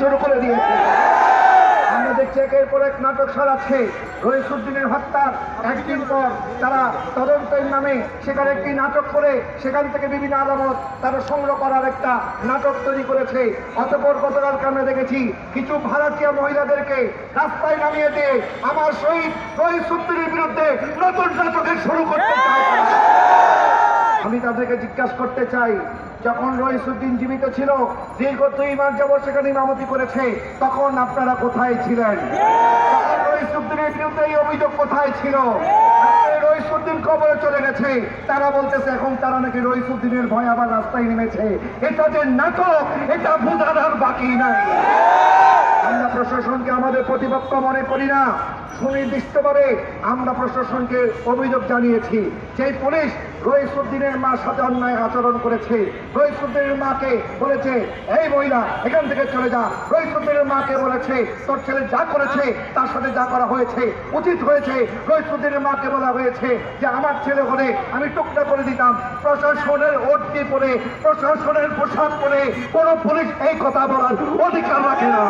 শুরু করে দিয়েছে। আমরা দেখছি পর এক নাটক একদিন পর তারা নামে সেখানে একটি নাটক করে সেখান থেকে বিভিন্ন আদালত তারা সংগ্রহ করার একটা নাটক তৈরি করেছে। দেখেছি কিছু ভাড়াটিয়া মহিলাদেরকে রাস্তায় নামিয়ে দিয়ে আমার শহীদ রহিসুদ্দিনের বিরুদ্ধে নতুন নাটকের শুরু করতে চায়। আমি তাদেরকে জিজ্ঞাসা করতে চাই, যখন রইসুদ্দিন জীবিত ছিল, দীর্ঘ দুই মাস যাবৎ সেখানে ইমামতি করেছে, তখন আপনারা কোথায় ছিলেন? তখন রইসুদ্দিনের বিরুদ্ধে এই অভিযোগ কোথায় ছিল? রইসুদ্দিন কবরে চলে গেছে। তারা বলতেছে, এখন তারা নাকি রইসুদ্দিনের ভয় আবার রাস্তায় নেমেছে। এটা যে নাটক, এটা বোঝার আর বাকি নাই। আমরা প্রশাসনকে আমাদের প্রতিপক্ষ মনে করি না। সুনির্দিষ্টভাবে আমরা প্রশাসনকে অভিযোগ জানিয়েছি। যে পুলিশ রহিসুদ্দিনের মার সাথে অন্যায় আচরণ করেছে রহিসুদ্দিনের মাকে বলেছে, এই মহিলা, এখান থেকে চলে যা। রহিসুদ্দিনের মাকে বলেছে, তোর ছেলে যা করেছে, তার সাথে যা করা হয়েছে, উচিত হয়েছে। রহিসুদ্দিনের মাকে বলা হয়েছে যে, আমার ছেলে হলে আমি টুকটা করে দিতাম। প্রশাসনের ওটটি পরে প্রশাসনের পোশাক পরে কোনো পুলিশ এই কথা বলার অধিকার রাখে না।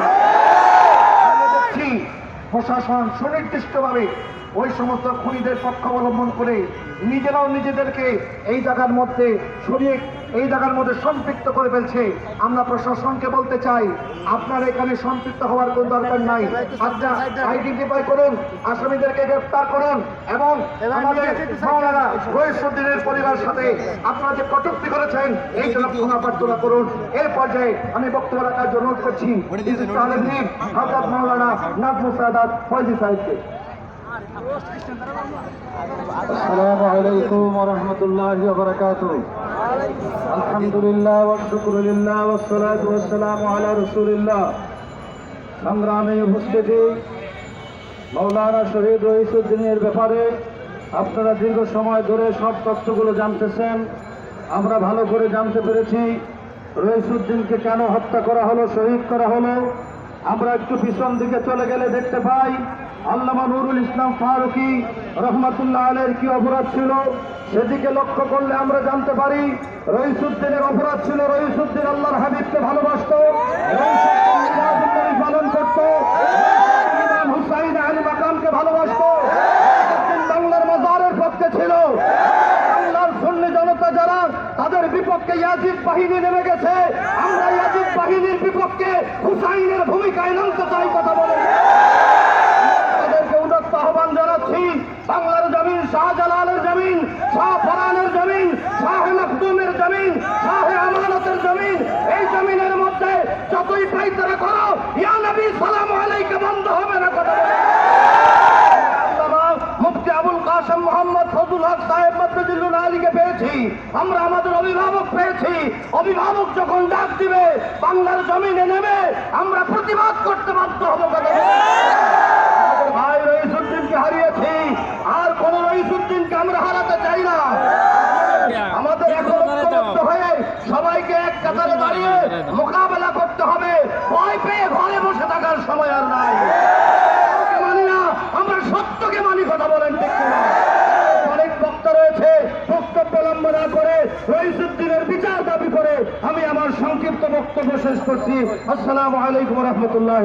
প্রশাসন সুনির্দিষ্টভাবে ওই সমস্ত খুনিদের পক্ষ অবলম্বন করে নিজেরাও নিজেদেরকে এই জায়গার মধ্যে সরিয়ে এই জায়গার মধ্যে সম্পৃক্ত করে ফেলছে। আমরা প্রশাসনকে বলতে চাই আপনার এখানে সম্পৃক্ত হওয়ার কোন দরকার নাই। আপনার আইডেন্টিফাই করুন আসামিদেরকে গ্রেফতার করুন এবং আমাদের পরিবারের সাথে আপনারা যে কটূক্তি করেছেন এই জন্য ক্ষমা প্রার্থনা করুন। এই পর্যায়ে আমি বক্তব্য রাখার জন্য অনুরোধ করছি। হজরত মাওলানা নাজমুল সাদাত ফয়জি সাহেবকে। السلام عليكم ورحمة الله وبركاته الحمد لله والشكر لله والصلاة والسلام على رسول الله সংগ্রামে উপস্থিতি মৌলানা শহীদ রহিসুদ্দিনের ব্যাপারে আপনারা দীর্ঘ সময় ধরে সব তথ্যগুলো জানতেছেন আমরা ভালো করে জানতে পেরেছি রহিসুদ্দিনকে কেন হত্যা করা হলো শহীদ করা হলো আমরা একটু পিছন দিকে চলে গেলে দেখতে পাই আল্লামা নুরুল ইসলাম ফারুকি রহমাতুল্লাহ আলের কি অপরাধ ছিল? সেদিকে লক্ষ্য করলে আমরা জানতে পারি রহিসুদ্দিনের অপরাধ ছিল রহিসুদ্দিন আল্লাহর হাবিবকে ভালোবাসত পালন করত হুসাইন আলী মাকামকে ভালোবাসত বাংলার মাজারের পক্ষে ছিল। বাংলার সুন্নি জনতা যারা তাদের বিপক্ষে ইয়াজিদ বাহিনী নেমে গেছে আমরা ইয়াজিদ বাহিনীর বিপক্ষে হুসাইনের ভূমিকায় নামতে চাই কথা বলে তাদেরকে উদত্ত আহ্বান বাংলার জমিন, শাহজালালের জমিন, শাহ ফরানের জমিন, শাহ মখদুমের জমিন, শাহ আমানতের জমিন, এই জমিনের মধ্যে যতই পাইতারা করো, ইয়া নবী, সালাম আলাইকে, বন্ধ হবে না কথা মুফতি আবুল মোহাম্মদ ফজল হক সাহেব আলীকে পেয়েছি। আমরা আমাদের অভিভাবক পেয়েছি। অভিভাবক যখন ডাক দিবে, বাংলার জমিনে নেমে আমরা প্রতিবাদ করতে বাধ্য হব কথা বলে। আমাদের ভাই রইসুদ্দিনকে হারিয়েছি আর কোন রইসুদ্দিনকে আমরা হারাতে চাই না আমাদের এখন ঐক্যবদ্ধ হয়ে সবাইকে এক কাতারে দাঁড়িয়ে মোকাবেলা করতে হবে ভয় পেয়ে ঘরে বসে নাই। মানি না, আমরা সত্যকে মানি, কথা বলেন? অনেক বক্তা রয়েছে, বক্তব্য লম্বনা করে রইসুদ্দিনের বিচার দাবি করে আমি আমার সংক্ষিপ্ত বক্তব্য শেষ করছি। আসসালামু আলাইকুম রহমতুল্লাহ